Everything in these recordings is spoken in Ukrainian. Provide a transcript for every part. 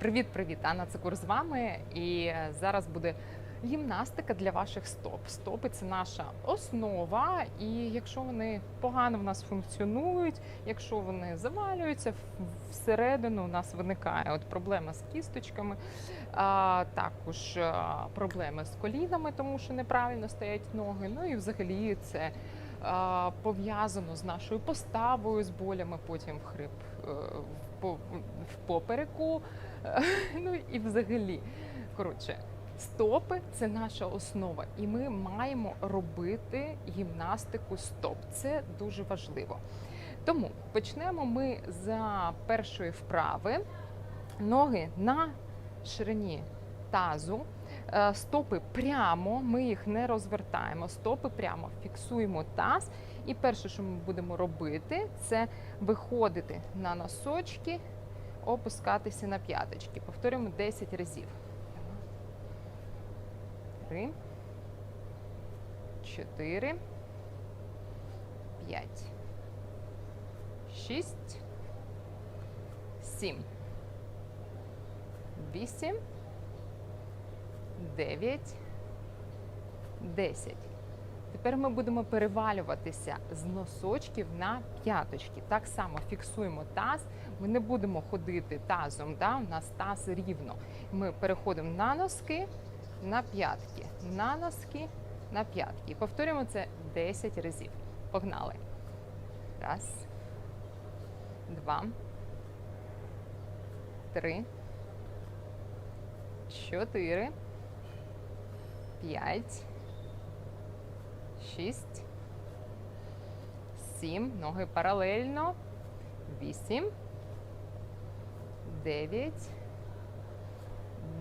Привіт-привіт! Анна Цикур з вами. І зараз буде гімнастика для ваших стоп. Стопи це наша основа, і якщо вони погано в нас функціонують, якщо вони завалюються всередину, у нас виникає от проблема з кісточками, а, також проблеми з колінами, тому що неправильно стоять ноги. Ну і взагалі це пов'язано з нашою поставою, з болями потім хрип е, в по- в попереку. Ну і взагалі, коротше, стопи це наша основа, і ми маємо робити гімнастику стоп. Це дуже важливо. Тому почнемо ми за першої вправи. Ноги на ширині тазу. Е, Стопи прямо, ми їх не розвертаємо. Стопи прямо фіксуємо таз. І перше, що ми будемо робити, це виходити на носочки, опускатися на п'яточки. Повторюємо 10 разів. Три, чотири, п'ять, шість, сім, вісім, дев'ять, десять. Тепер ми будемо перевалюватися з носочків на п'яточки. Так само фіксуємо таз. Ми не будемо ходити тазом. Да? У нас таз рівно. Ми переходимо на носки, на п'ятки, на носки, на п'ятки. І повторюємо це 10 разів. Погнали. Раз, два, три, чотири, п'ять. Шість. Сім. Ноги паралельно. Вісім. Дев'ять.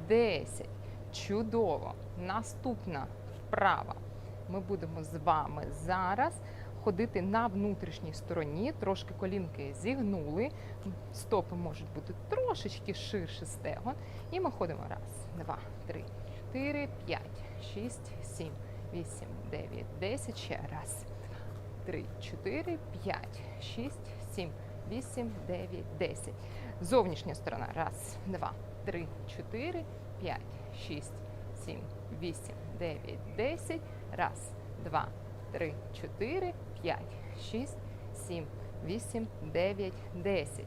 Десять. Чудово. Наступна вправа. Ми будемо з вами зараз ходити на внутрішній стороні. Трошки колінки зігнули. Стопи можуть бути трошечки ширше стегон. І ми ходимо раз, два, три, чотири, п'ять, шість, сім. 8, 9, 10, ще раз. 3, 4, 5, 6, 7, 8, 9, 10. Зовнішня сторона. Раз, два, три, чотири, п'ять, шість, сім, вісім, дев'ять, десять. Раз, два, три, чотири, п'ять, шість, сім, вісім, дев'ять, десять.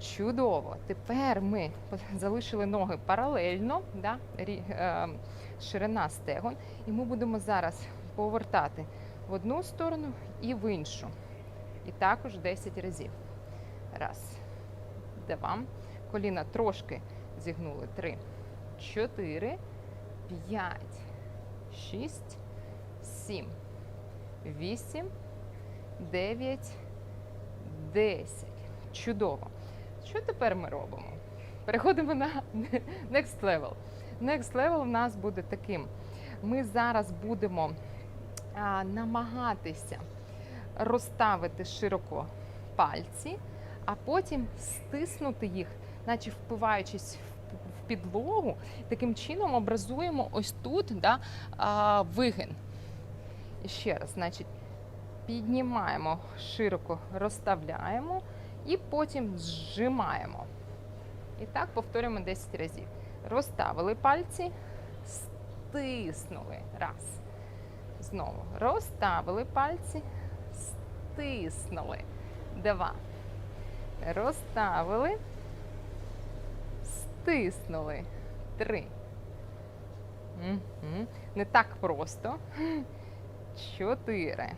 Чудово. Тепер ми залишили ноги паралельно, да? е, ширина стегон, і ми будемо зараз повертати в одну сторону і в іншу. І також 10 разів. Раз, два. Коліна трошки зігнули. Три, чотири, п'ять, шість, сім, вісім, дев'ять, десять. Чудово. Що тепер ми робимо? Переходимо на next level. Next level у нас буде таким. Ми зараз будемо а, намагатися розставити широко пальці, а потім стиснути їх, наче впиваючись в- підлогу. Таким чином образуємо ось тут да, а, вигин. І ще раз, значить, піднімаємо широко, розставляємо і потім зжимаємо. І так повторюємо 10 разів. Розставили пальці, стиснули. Раз. Знову. Розставили пальці, стиснули. Два. Розставили, стиснули. Три. Мгм. Не так просто. Чотири.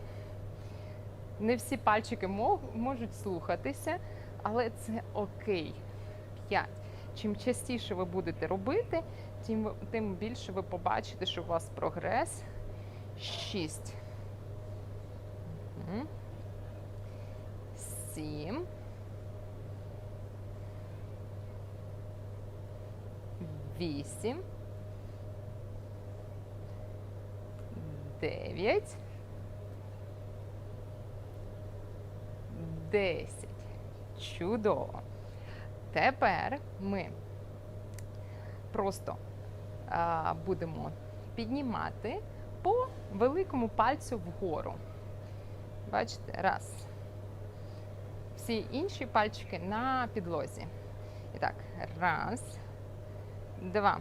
Не всі пальчики можуть слухатися, але це окей. П'ять. Чим частіше ви будете робити, тим, тим більше ви побачите, що у вас прогрес. Шість. Сім. Вісім. Дев'ять. Десять. Чудово. Тепер ми просто а, будемо піднімати по великому пальцю вгору. Бачите, раз. Всі інші пальчики на підлозі. І так, раз, два,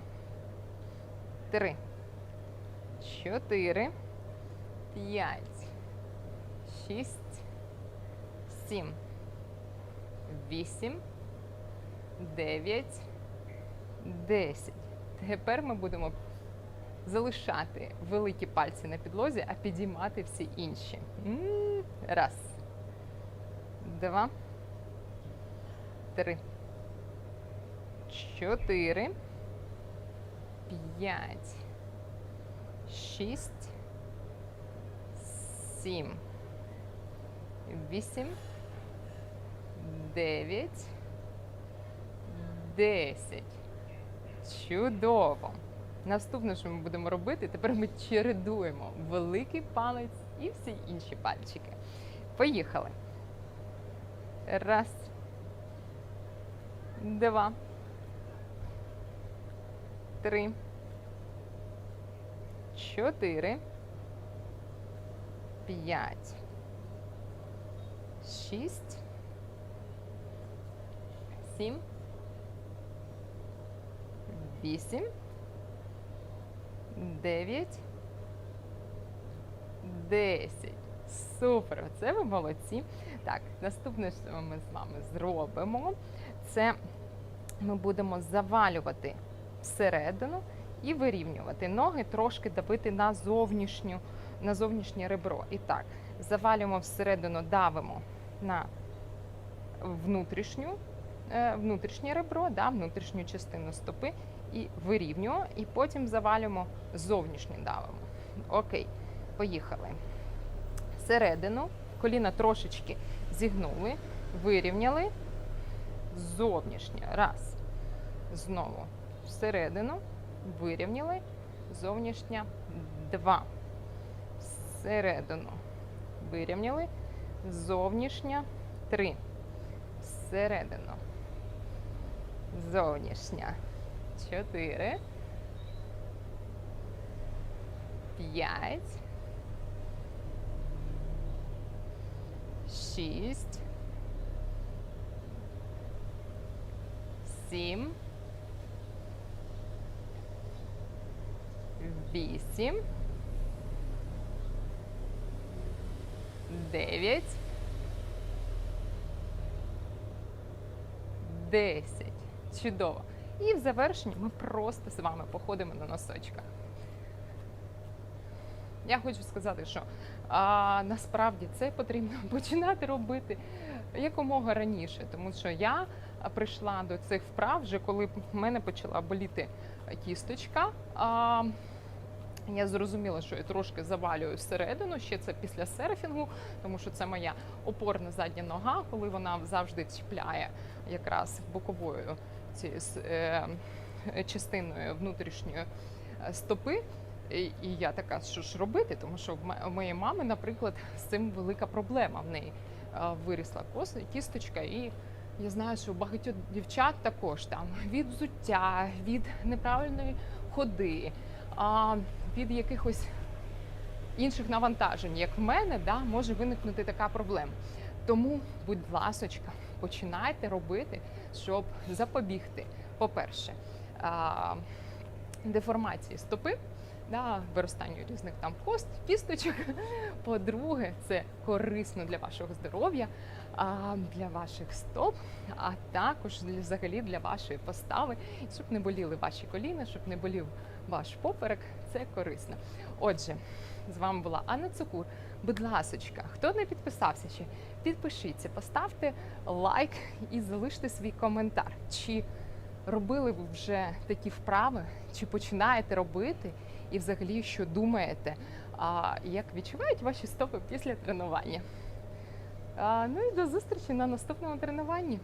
три, чотири, п'ять, шість, сім, вісім, дев'ять, десять. Тепер ми будемо залишати великі пальці на підлозі, а підіймати всі інші. Раз, два, три, чотири, п'ять, шість, сім, вісім, дев'ять, десять. Чудово! Наступне, що ми будемо робити, тепер ми чередуємо великий палець і всі інші пальчики. Поїхали. Раз. Два. Три. Чотири. П'ять. Шість. Сім. Вісім. Дев'ять. Десять. Супер! Це ви молодці. Так, наступне, що ми з вами зробимо, це ми будемо завалювати всередину і вирівнювати ноги, трошки давити на зовнішню, на зовнішнє ребро. І так, завалюємо всередину, давимо на внутрішню, внутрішнє ребро, да, внутрішню частину стопи і вирівнюємо, і потім завалюємо зовнішнє давимо. Окей, поїхали. Всередину коліна трошечки зігнули, вирівняли, зовнішнє. Раз. Знову всередину, вирівняли, зовнішня. Два. Всередину, вирівняли, зовнішня. Три. Всередину. Зовнішня. Чотири. П'ять. Шість. Сім. Вісім. Дев'ять. Десять. Чудово. І в завершенні ми просто з вами походимо на носочках. Я хочу сказати, що а, насправді це потрібно починати робити якомога раніше, тому що я прийшла до цих вправ вже коли в мене почала боліти кісточка. А, я зрозуміла, що я трошки завалюю всередину, ще це після серфінгу, тому що це моя опорна задня нога, коли вона завжди чіпляє якраз боковою цією е, частиною внутрішньої е, стопи. І, я така, що ж робити? Тому що в моєї мами, наприклад, з цим велика проблема. В неї е, вирісла кісточка, і я знаю, що у багатьох дівчат також там від взуття, від неправильної ходи, від якихось інших навантажень, як в мене, да, може виникнути така проблема. Тому, будь ласочка, починайте робити, щоб запобігти, по-перше, деформації стопи, да, виростанню різних там кост, кісточок. По-друге, це корисно для вашого здоров'я, для ваших стоп, а також взагалі для вашої постави, щоб не боліли ваші коліна, щоб не болів ваш поперек. Це корисно. Отже, з вами була Анна Цукур. Будь ласочка, хто не підписався ще, підпишіться, поставте лайк і залиште свій коментар. Чи робили ви вже такі вправи, чи починаєте робити, і взагалі що думаєте, а як відчувають ваші стопи після тренування? А, ну і до зустрічі на наступному тренуванні.